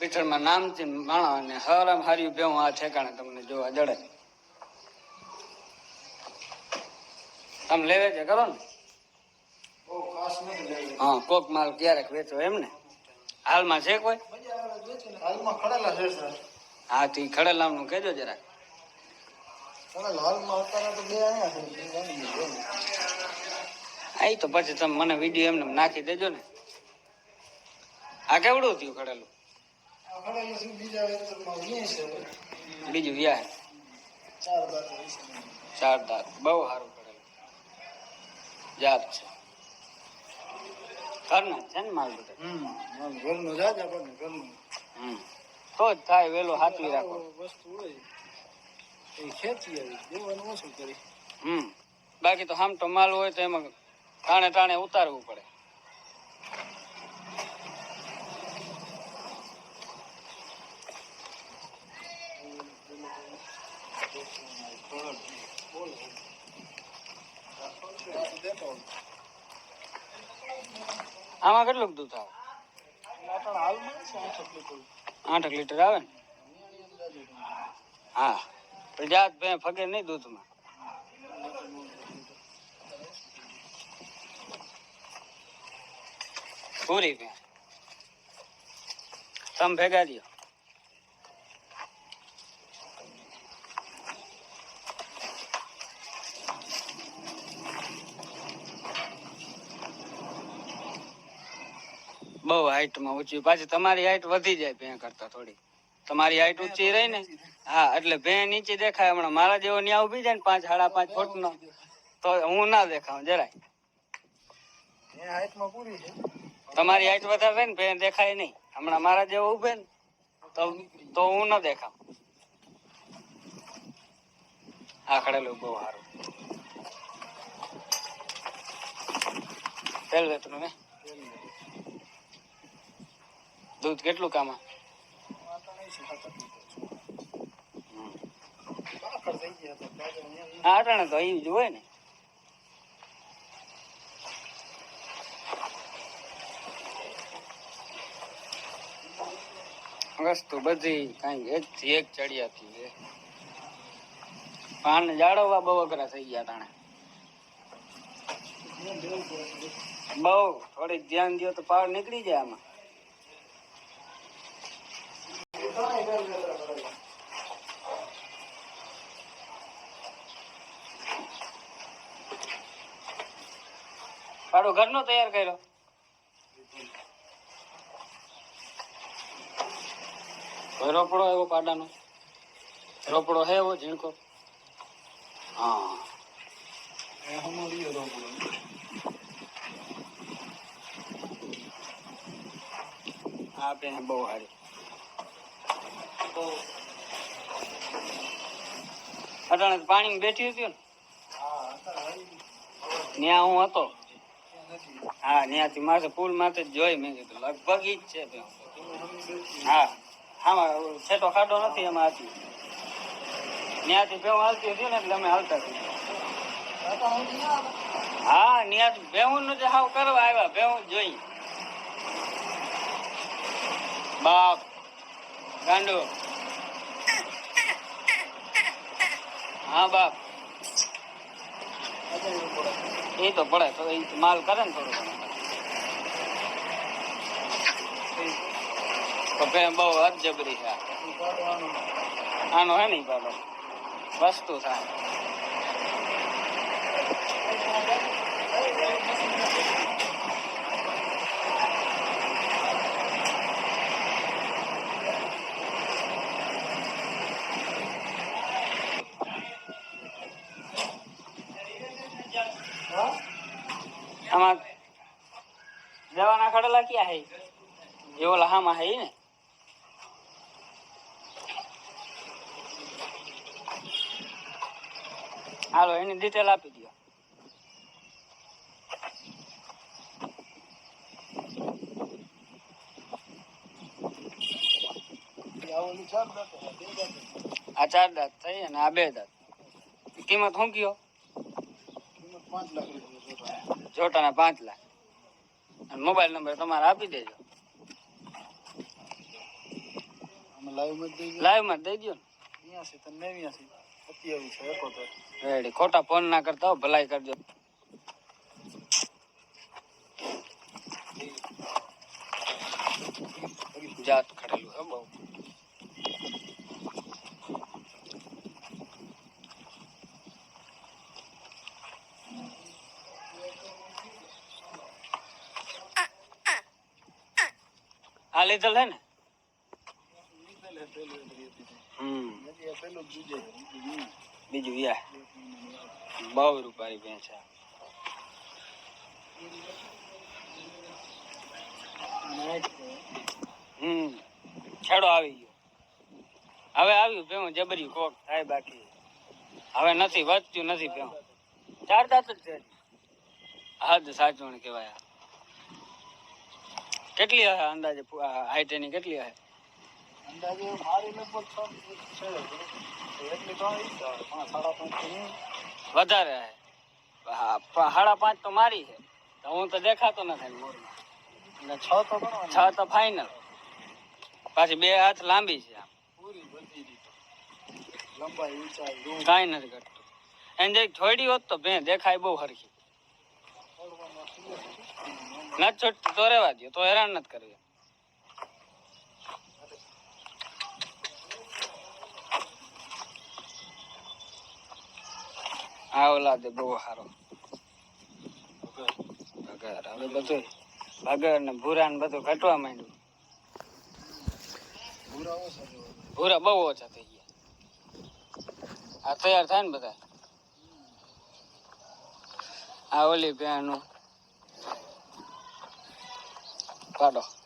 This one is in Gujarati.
પીઠળમાં નામથી માણો અને હરામ હાર્યું બેવું આ ઠેકાણે તમને જોવા જડે. તમે લેવે છે કરો ને? હા, કોક માલ ક્યારેક વેચો એમ ને? હાલમાં છે કોઈ? હા, તો વેચે ને. કહેજો જરાક. બે બે. આ તો પછી તમે મને વીડિયો એમને નાખી દેજો ને. આ કેવડું થયું ખડેલું? બીજા વેતરમાં વીસ છે બીજું વ્યાહ ચાર દાંત બહુ સારું પડે જાત છે ઘરના છે ને માલ બધા ઘરનું હમ તો જ થાય વેલો હાથવી રાખો વસ્તુ હોય એ ખેંચી આવી દેવાનું ઓછું કરી હમ બાકી તો આમ તો માલ હોય તો એમાં ટાણે ટાણે ઉતારવું પડે દેતો આમાં કેટલું દૂધ આવે આઠ લીટર આવે ને? હા. જાત ભે ફગે નહીં દૂધમાં. પૂરી ભે. તમે ભેગા દ્યો. બહુ હાઈટમાં ઊંચી. પાછી તમારી હાઈટ વધી જાય ભેં કરતા થોડી. તમારી હાઈટ ઊંચી રહી ને? હા એટલે ભે નીચે દેખાય. હમણાં મારા જેવો ન્યા ઊભી જાય ને પાંચ સાડા પાંચ ફૂટ નો તો હું ના દેખાઉં જરાય. તમારી હાઈટ વધારે ને ભેં દેખાય નહીં. હમણાં મારા જેવો ઉભે ને તો તો હું ના દેખાવ આખડેલું બહુ સારું. વેતનું ને? દૂધ કેટલું કામાં? હા, અટાણે તો અહીં જ હોય ને. વસ્તુ બધી કઈ એક થી એક ચડિયાતી છે. પાન જાળવવા બહુ અઘરા થઈ ગયા તાણે. બહુ, થોડીક ધ્યાન દો તો પાવર નીકળી જાય આમાં. પાડો, ઘરનો તૈયાર કર્યો. રોપડો એવો પાડાનો. રોપડો હે એવો ઝીણકો. હા. અહીંયા હમણાં લીધો રોકડો. આ બેન બહુ સારી તો અટાણે પાણી બેઠી હતી ને? ત્યાં હું હતો. હા ત્યાંથી માથે પુલ માથે જ જોઈ મેં કીધું, લગભગ ઈ જ છે બેઠી. હા, આમાં છેટો ખાડો નથી એમાં હતી ત્યાંથી ભેવું હાલતી હતી ને એટલે અમે હાલતા હતી. હું ત્યાં ત્યાં ભેવું નું જે હાવ કરવા આવ્યા ભેવું જોઈ. બાપ, ગાંડો. હા, બાપ. એ તો પડે, તો માલ કરે ને થોડું તો ભે બહુ હદ છે. આનો હે નહીં પેલો વસ્તુ થાય. ક્યાં હે એ ઓલા હામાં હે ને હાલો એની ડિટેલ આપી દો આ ચાર દાંત થઈ અને આ બે દાંત. કિંમત શું કયો? જોટાના પાંચ લાખ. મોબાઈલ નંબર તમારે આપી દેજો. લાઈવમાં દઈ દો. રેડી. ખોટા ફોન ના કરતા ભલાઈ કરજો. જાત ખડેલું હે બહુ આ લીધેલ હે ને? બીજે યા. બહુ રૂપારી ભેંસ છે. હમ. છેડો આવી ગયો. હવે આવ્યું ભેવું જબરી કોક થાય બાકી. હવે નથી વધતું, નથી ભેવું ચાર દાંત જ છે. હદ સાચવણ કહેવાય. કેટલી હશે અંદાજે હાઈટ એની કેટલી હશે અંદાજે મારી લગભગ છ છે. એટલી તો સાડા પાંચ વધારે હે. સાડા પાંચ તો મારી છે તો હું તો દેખાતો નથી મોરમાં અને છ તો છ તો ફાઈનલ પાછી બે હાથ લાંબી છે આમ. પૂરી બધી રીતે. લંબાઈ ઊંચાઈ કાંઈ નથી ઘટતું. એને જે થોડી હોત તો બે દેખાય બહુ હરખી. છોડવામાં curiosity. તો રહેવા દો તો હેરાન નથી કરવી. આ ઓલાદ બહુ સારો. ભગર. હવે બધું ભગર ને ભૂરા ને બધું ઘટવા માંડ્યું. ભૂરા બહુ ઓછા થઈ ગયા. આ તૈયાર થાય ને બધા આ ઓલી ભેણનું Claro.